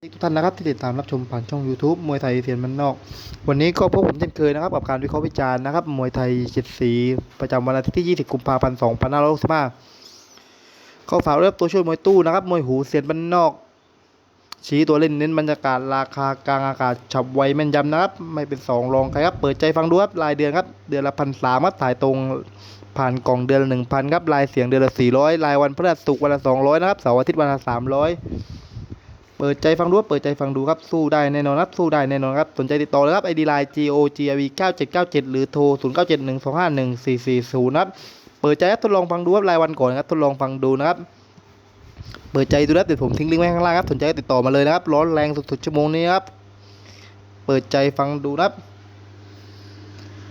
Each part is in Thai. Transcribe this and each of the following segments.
ทุกท่านนะครับที่ติดตามรับชมผ่านช่อง YouTube มวยไทยเสียนมันนอก วันนี้ก็พบผมเช่นเคยนะครับกับการวิเคราะห์วิจารณ์นะครับมวยไทยเจ็ดสีประจำวันอาทิตย์ที่ 20 กุมภาพันธ์2565เข้าฝากเริ่มตัวช่วยมวยตู้นะครับมวยหูเสียนมันนอก ชี้ตัวเล่นเน้นบรรยากาศราคากลางอากาศฉับไวแม่นยำนะครับไม่เป็นสองรองใครครับเปิดใจฟังดูครับรายเดือนครับเดือนละพันสามครับถ่ายตรงผ่านกล่องเดือนละหนึ่งพันครับรายเสียงเดือนละสี่ร้อยรายวันพฤหัสศุกร์วันละสองร้อยนะครับเสาร์อาทิตย์วันละสามร้อย เปิดใจฟังดูเปิดใจฟังดูครับสู้ได้แน่นอนครับสู้ได้แน่นอนครับสนใจติดต่อเลยครับไอดีไลน์ G O G I V 9797 หรือโทร 0971251440นะครับเปิดใจทดลองฟังดูครับรายวันก่อนครับทดลองฟังดูนะครับเปิดใจดูนะครับเดี๋ยวผมทิ้งลิงก์ไว้ข้างล่างครับสนใจติดต่อมาเลยนะครับร้อนแรงสุดๆชั่วโมงนี้ครับเปิดใจฟังดูนะครับ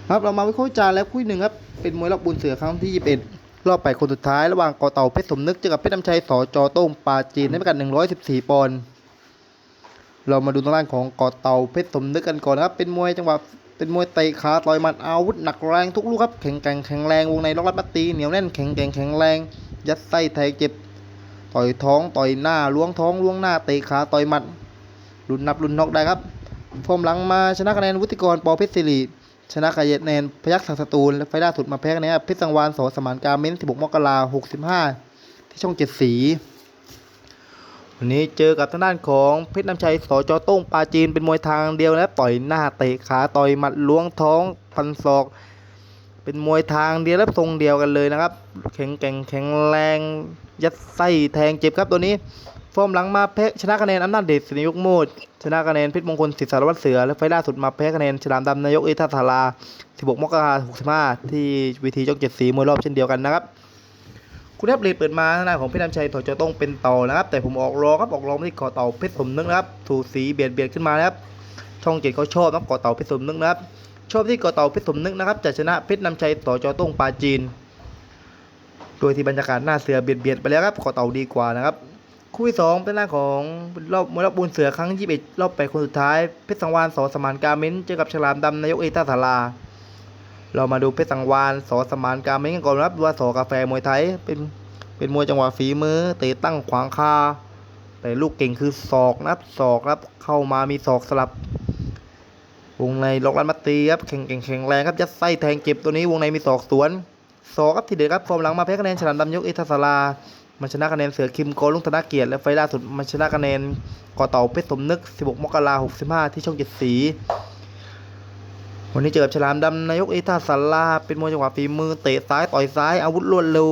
ครับเรามาวิเคราะห์จารณ์แล้วคู่หนึ่งครับเป็นมวยรอบบุญเสือครั้งที่ 21 รอบแปคนสุดท้ายระหว่างกอเต่าเพชรสมนึกเจอกับเพชรน้ำชัยสอจอโต้งปาจีนในพิกัด114 ปอนด์ เรามาดูทางด้านของกอเต่าเพชรสมนึกกันก่อนนะครับ เป็นมวยจังหวะเป็นมวยเตะขาต่อยมัดอาวุธหนักแรงทุกลูกครับแข็งแกร่งแข็งแรงวงในล็อกรัดมัดตีเหนียวแน่นแข็งแกร่งแข็งแรง ยัดไส้แทงเจ็บ ต่อยท้องต่อยหน้าล้วงท้องล้วงหน้าเตะขาต่อยมัดรุนนับรุนนอกได้ครับฟอร์มหลังมาชนะคะแนนวุฒิกรปอเพชรศิริชนะคะแนนพยัคฆ์ศักดิ์สตูลและไฟล่าสุดมาแพ้คะแนนเพชรสังวานสอสมานการเม้น16มกราคม65 ที่ช่องเจ็ดสี วันนี้เจอกับทางด้านของเพชรน้ำชัยสจอโต้งปาจีนเป็นมวยทางเดียวนะต่อยหน้าเตะขาต่อยหมัดล้วงท้องฟันศอก เป็นมวยทางเดียวและทรงเดียวกันเลยนะครับ แข็งแกร่งแข็งแรงยัดไส้แทงเจ็บครับตัวนี้ฟอร์มหลังมาแพ้ชนะคะแนนอำนาจเดชศิริยกโมดชนะคะแนนเพชรมงคลสิทธิสารวัตรเสือและไฟล่าสุดมาแพ้คะแนนฉลามดำนายกเอทัศารา16 มกราคม65 ที่วิธีจกเจ็ดสีมวยรอบเช่นเดียวกันนะครับ คุณแอปเลเปิดมาทางด้าของเพชรน้ำชัยถอดจอต้องเป็นต่อนะครับ แต่ผมออกรองครับออกรองที่เกาะเต่าเพชรสมนึกนะครับถูสีเบียดเบียดขึ้นมานะครับช่องเจ็ดเขาชอบนะเกาะเต่าเพชรสมนึกนะครับชอบที่กาะเต่าเพชรสมนึกนะครับจะชนะเพชรน้ำชัยต่อจอต้งปาจีน โดยที่บรรยากาศหน้าเสือเบียดเบียดไปแล้วครับกาะเต่าดีกว่านะครับ คู่ที่สองเป็นหน้าของรอบมวยรอบบุญเสือครั้งที่21 รอบแปดคนสุดท้ายเพชรสังวานสอสมานกาเม้นเจอกับฉลามดำนายกเอตาสารา เรามาดูเพชรสังวานสอสมานการเม้นกันก่อนครับดูว่าสอกาแฟมวยไทยเป็นเป็นมวยจังหวะฝีมือเตะตั้งขวางคาแต่ลูกเก่งคือศอกนะครับศอกครับเข้ามามีศอกสลับ วงในล็อกลันมัตตีครับแข็งแกร่งแข็งแรงครับยัดไส้แทงเจ็บตัวนี้วงในมีศอกสวนศอกครับที่เด็ดครับฟอร์มหลังมาแพ้คะแนนฉลามดำยกเอทัสลามันชนะคะแนนเสือคิมโกลุงธนเกียรติและไฟล่าสุดมันชนะคะแนนก่อเต่าเพชรสมนึก 16 มกราคม65 ที่ช่องเจ็ดสี วันนี้เจอกับฉลามดำนายกเอทัสลาเป็นมวยจังหวะฝีมือเตะซ้ายต่อยซ้ายอาวุธรวดเร็ว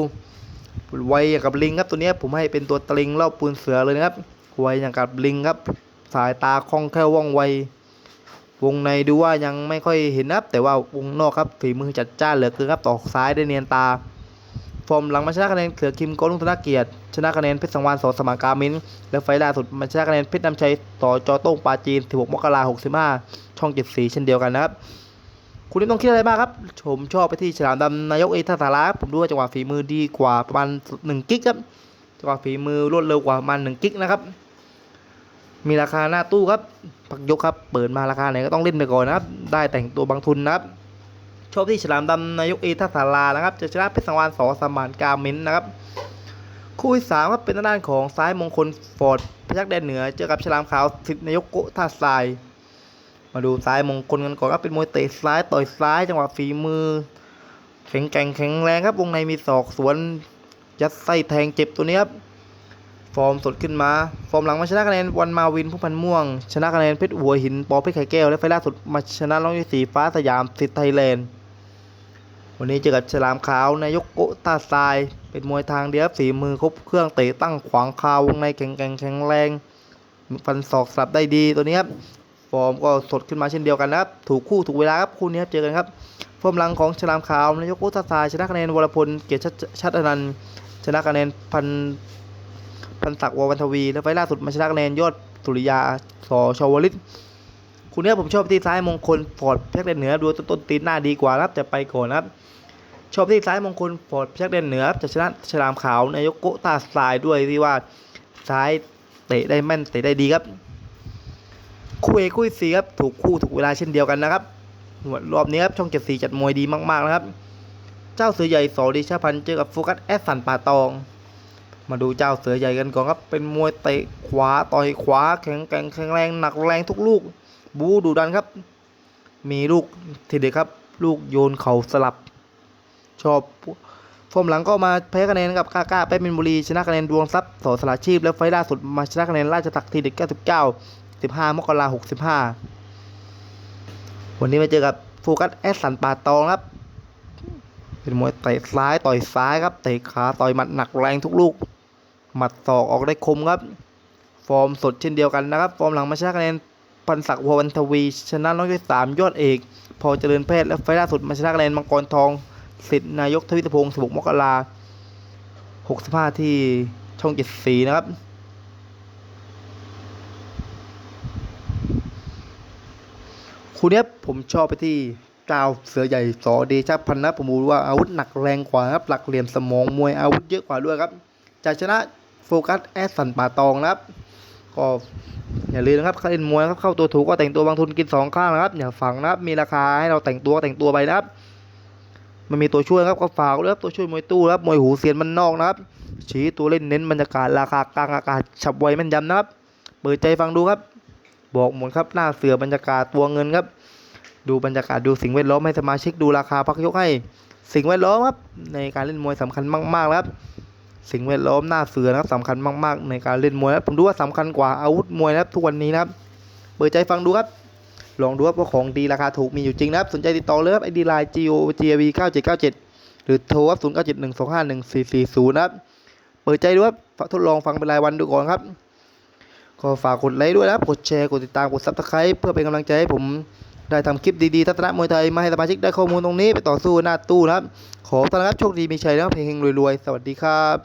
ไวอย่างกับลิงครับตัวนี้ผมให้เป็นตัวตลิงรอบปืนเสือเลยนะครับไวอย่างกับลิงครับ สายตาคล่องแคล่วว่องไว วงในดูว่ายังไม่ค่อยเห็นนะครับแต่ว่าวงนอกครับฝีมือจัดจ้านเหลือเกินครับต่อซ้ายได้เนียนตาฟอร์มหลังมาชนะคะแนนเขือคิมโกลุงธนเกียรติชนะคะแนนเพชรสังวานสอสมากามินและไฟล์ล่าสุดมาชนะคะแนนเพชรน้ำชัยต่อจอโต้งปาจีน 16 มกราคม 65 ช่องเจ็ดสีเช่นเดียวกันนะครับ คุณนี่ต้องคิดอะไรมากครับ ผมชอบไปที่ฉลามดำนายกเอทัสาราผมดูว่าจังหวะฝีมือดีกว่าประมาณ1กิกครับ จังหวะฝีมือรวดเร็วกว่าประมาณ1กิกนะครับ มีราคาหน้าตู้ครับพักยกครับ เปิดมาราคาไหนก็ต้องเล่นไปก่อนนะครับ ได้แต่งตัวบางทุนนะครับ ชอบที่ฉลามดำนายกเอทัสารานะครับ จะชนะเพชรสังวานสอสมานกาเมนนะครับ คู่ที่สามครับเป็นด้านของซ้ายมงคลฟอร์ดพยักแดนเหนือเจอกับฉลามขาวสิทธินายกโกท่าทราย มาดูซ้ายมงคลกันก่อนครับเป็นมวยเตะซ้ายต่อยซ้ายจังหวะฝีมือแข็งแกร่งแข็งแรงครับวงในมีศอกสวนยัดไส้แทงเจ็บตัวนี้ครับฟอร์มสดขึ้นมา ฟอร์มหลังมาชนะคะแนนวันมาวินผู้พันม่วง ชนะคะแนนเพชรหัวหินปอเพชรไข่แก้วและไฟล่าสุดมาชนะน้องยูสีฟ้าสยามสิทธิ์ไทยแลนด์วันนี้เจอกับฉลามขาวนายกโกตาทราย เป็นมวยทางเดียบฝีมือครบเครื่องเตะตั้งขวางคาวงในแข็งแกร่งแข็งแรงฟันศอกสลับได้ดีตัวนี้ครับ อร์มก็สดขึ้นมาเช่นเดียวกันนะครับ ถูกคู่ถูกเวลาครับคู่นี้ครับเจอกันครับฟอร์มหลังของฉลามขาวนายกโกตาทรายชนะคะแนนวรพลเกียรติชัดชัดอนันต์ชนะคะแนนพันพันศักดิ์ววันทวี และไฟล่าสุดมาชนะคะแนนยอดสุริยาสอชาวลิตคุณเนี้ผมชอบที่ซ้ายมงคลฟอร์ดพยักแดนเหนือดูต้นต้นตีนหน้าดีกว่านะครับแต่ไปก่อนนะครับชอบที่ซ้ายมงคลฟอร์ดพยักแดนเหนือจะชนะฉลามขาวนายกโกตาสายด้วยที่ว่าซ้ายเตะได้แม่นเตะได้ดีครับ คู่เอกคู่สี่ครับถูกคู่ถูกเวลาเช่นเดียวกันนะครับรอบนี้ครับช่องเจ็ดสีจัดมวยดีมากๆนะครับ เจ้าเสือใหญ่สอดิชาพันเจอกับโฟกัสแอสสันป่าตอง มาดูเจ้าเสือใหญ่กันก่อนครับเป็นมวยเตะขวาต่อยขวาแข็งแกร่งแข็งแรงหนักแรงทุกลูก บูดูดันครับ มีลูกทีเด็ดครับ ลูกโยนเข่าสลับ ชอบฟอร์มหลังก็มาแพ้คะแนนกับกาก้าไปมินบุรีชนะคะแนนดวงทรัพย์สอสละชีพ และไฟล์ล่าสุดมาชนะคะแนนราชตักทีเด็ด99 15มกราคม65วันนี้มาเจอกับโฟกัสแอสสันป่าตองครับ เป็นมวยเตะซ้ายต่อยซ้ายครับเตะขาต่อยหมัดหนักแรงทุกลูก หมัดศอกออกได้คมครับ ฟอร์มสดเช่นเดียวกันนะครับ ฟอร์มหลังมาชนะคะแนนพันศักดิ์ววันทวี ชนะน้องที่สามยอดเอก พอเจริญแพทย์และไฟล่าสุดมาชนะคะแนนมังกรทองสิทธิ์นายกทวิตพงศ์16มกราหกสิบห้าที่ช่องเจ็ดสีนะครับ คู่เนี้ยผมชอบไปที่กาวเสือใหญ่สอเดชพันนะผมรู้ว่าอาวุธหนักแรงกว่าครับหลักเหลี่ยมสมองมวยอาวุธเยอะกว่าด้วยครับจะชนะโฟกัสแอสสันป่าตองนะครับก็อย่าลืมนะครับเข้าเล่นมวยครับเข้าตัวถูกก็แต่งตัวบางทุนกินสองข้างนะครับอย่าฝังนะครับมีราคาให้เราแต่งตัวแต่งตัวไปนะครับ มันมีตัวช่วยครับก็ฝากด้วยครับตัวช่วยมวยตู้ครับมวยหูเสียนมันนอกนะครับชี้ตัวเล่นเน้นบรรยากาศราคากลางอากาศฉับไวแม่นยำนะครับเปิดใจฟังดูครับ บอกหมดครับหน้าเสือบรรยากาศตัวเงินครับ ดูบรรยากาศดูสิ่งแวดล้อมให้สมาชิกดูราคาพักยกให้สิ่งแวดล้อมครับในการเล่นมวยสำคัญมากๆครับ สิ่งแวดล้อมหน้าเสือนะครับสำคัญมากๆ ในการเล่นมวยครับผมดูว่าสำคัญกว่าอาวุธมวยนะครับทุกวันนี้นะครับเปิดใจฟังดูครับลองดูครับว่าของดีราคาถูกมีอยู่จริงนะครับสนใจติดต่อเลยครับไอดีไลน์ go gv 9797 หรือโทรครับ0 9 7 1 2 5 1 4 4 0นะครับเปิดใจดูครับทดลองฟังเป็นรายวันดูก่อนครับ ก็ฝากกดไลค์ด้วยนะครับ กดแชร์ กดติดตาม กดซับสไครป์เพื่อเป็นกำลังใจให้ผมได้ทำคลิปดีๆทัศนะมวยไทย มาให้สมาชิกได้ข้อมูลตรงนี้ไปต่อสู้หน้าตู้นะครับ ขอต้อนรับโชคดีมีชัยนะครับเพลงรวยๆ สวัสดีครับ